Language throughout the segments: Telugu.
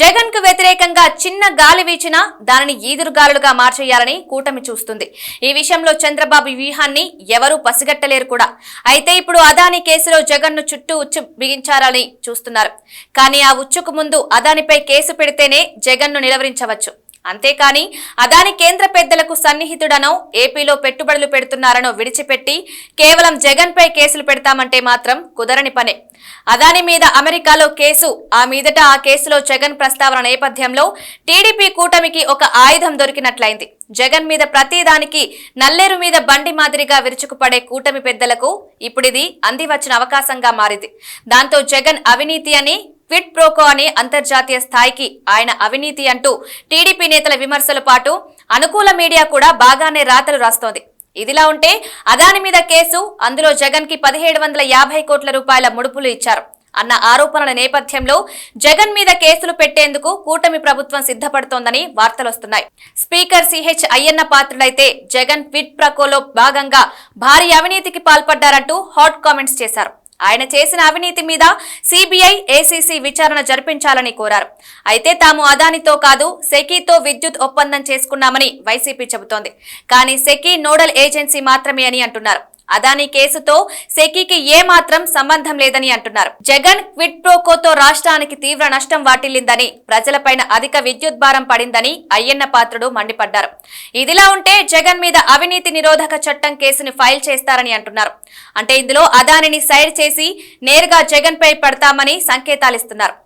జగన్కు వ్యతిరేకంగా చిన్న గాలి వీచినా దానిని ఈదురుగాలులుగా మార్చేయాలని కూటమి చూస్తుంది. ఈ విషయంలో చంద్రబాబు వ్యూహాన్ని ఎవరూ పసిగట్టలేరు కూడా. అయితే ఇప్పుడు అదాని కేసులో జగన్ను చుట్టూ ఉచ్చు బిగించారని చూస్తున్నారు. కానీ ఆ ఉచ్చుకు ముందు అదానిపై కేసు పెడితేనే జగన్ను నిలవరించవచ్చు. అంతేకాని అదాని కేంద్ర పెద్దలకు సన్నిహితుడనో ఏపీలో పెట్టుబడులు పెడుతున్నారనో విడిచిపెట్టి కేవలం జగన్ పై కేసులు పెడతామంటే మాత్రం కుదరని పనే. అదాని మీద అమెరికాలో కేసు ఆ మీదట ఆ కేసులో జగన్ ప్రస్తావన నేపథ్యంలో టీడీపీ కూటమికి ఒక ఆయుధం దొరికినట్లయింది. జగన్ మీద ప్రతిదానికి నల్లేరు మీద బండి మాదిరిగా విరుచుకుపడే కూటమి పెద్దలకు ఇప్పుడిది అంది వచ్చిన అవకాశంగా మారింది. దాంతో జగన్ అవినీతి అని క్విట్ ప్రోకో అనే అంతర్జాతీయ స్థాయికి ఆయన అవినీతి అంటూ టీడీపీ నేతల విమర్శల పాటు అనుకూల మీడియా కూడా బాగానే రాతలు రాస్తోంది. ఇదిలా ఉంటే అదాని మీద కేసు అందులో జగన్కి పదిహేడు వందల యాభై కోట్ల రూపాయల ముడుపులు ఇచ్చారు అన్న ఆరోపణల నేపథ్యంలో జగన్ మీద కేసులు పెట్టేందుకు కూటమి ప్రభుత్వం సిద్ధపడుతోందని వార్తలొస్తున్నాయి స్పీకర్ సిహెచ్ అయ్యన్న పాత్రుడైతే జగన్ క్విట్ ప్రకోలో భాగంగా భారీ అవినీతికి పాల్పడ్డారంటూ హాట్ కామెంట్స్ చేశారు. ఆయన చేసిన అవినీతి మీద సిబిఐ ఏసీసీ విచారణ జరిపించాలని కోరారు. అయితే తాము అదానితో కాదు సెకీతో విద్యుత్ ఒప్పందం చేసుకున్నామని వైసీపీ చెబుతోంది. కానీ సెకీ నోడల్ ఏజెన్సీ మాత్రమే అని అంటున్నారు. అదాని కేసుతో సెకీకి ఏమాత్రం సంబంధం లేదని అంటున్నారు. జగన్ క్విట్ ప్రోకోతో రాష్ట్రానికి తీవ్ర నష్టం వాటిల్లిందని ప్రజలపైన అధిక విద్యుత్ భారం పడిందని అయ్యన్న పాత్రుడు మండిపడ్డారు. ఇదిలా ఉంటే జగన్ మీద అవినీతి నిరోధక చట్టం కేసుని ఫైల్ చేస్తారని అంటున్నారు. అంటే ఇందులో అదానిని సైడ్ చేసి నేరుగా జగన్ పై పడతామని సంకేతాలిస్తున్నారు.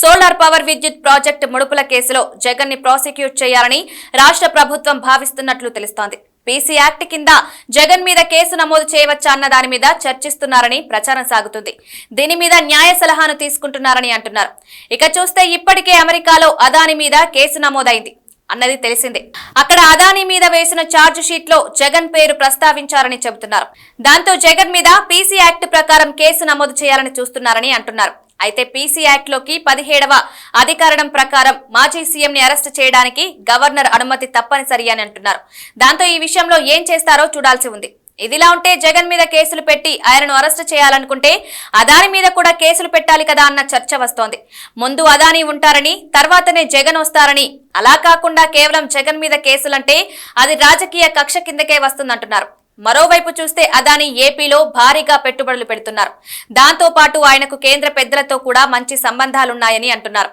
సోలార్ పవర్ విద్యుత్ ప్రాజెక్టు ముడుపుల కేసులో జగన్ని ప్రాసిక్యూట్ చేయాలని రాష్ట్ర ప్రభుత్వం భావిస్తున్నట్లు తెలుస్తోంది. పీసీ యాక్ట్ కింద జగన్ మీద కేసు నమోదు చేయవచ్చా అన్న దాని మీద చర్చిస్తున్నారని ప్రచారం సాగుతుంది. దీని మీద న్యాయ సలహాను తీసుకుంటున్నారని అంటున్నారు. ఇక చూస్తే ఇప్పటికే అమెరికాలో అదాని మీద కేసు నమోదైంది అన్నది తెలిసిందే. అక్కడ అదాని మీద వేసిన ఛార్జ్ షీట్లో జగన్ పేరు ప్రస్తావించారని చెబుతున్నారు. దాంతో జగన్ మీద పీసీ యాక్ట్ ప్రకారం కేసు నమోదు చేయాలని చూస్తున్నారని అంటున్నారు. అయితే పీసీ యాక్ట్లోకి పదిహేడవ అధికారణం ప్రకారం మాజీ సీఎం ని అరెస్ట్ చేయడానికి గవర్నర్ అనుమతి తప్పనిసరి అని అంటున్నారు. దాంతో ఈ విషయంలో ఏం చేస్తారో చూడాల్సి ఉంది. ఇదిలా ఉంటే జగన్ మీద కేసులు పెట్టి ఆయనను అరెస్ట్ చేయాలనుకుంటే అదాని మీద కూడా కేసులు పెట్టాలి కదా అన్న చర్చ వస్తోంది. ముందు అదాని ఉంటారని తర్వాతనే జగన్ వస్తారని అలా కాకుండా కేవలం జగన్ మీద కేసులంటే అది రాజకీయ కక్ష కిందకే వస్తుందంటున్నారు. మరోవైపు చూస్తే అదాని ఏపీలో భారీగా పెట్టుబడులు పెడుతున్నారు. దాంతో పాటు ఆయనకు కేంద్ర పెద్దలతో కూడా మంచి సంబంధాలున్నాయని అంటున్నారు.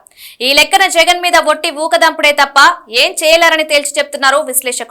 ఈ లెక్కన జగన్ మీద ఒట్టి ఊకదంపుడే తప్ప ఏం చేయలేరని తేల్చి చెప్తున్నారు విశ్లేషకులు.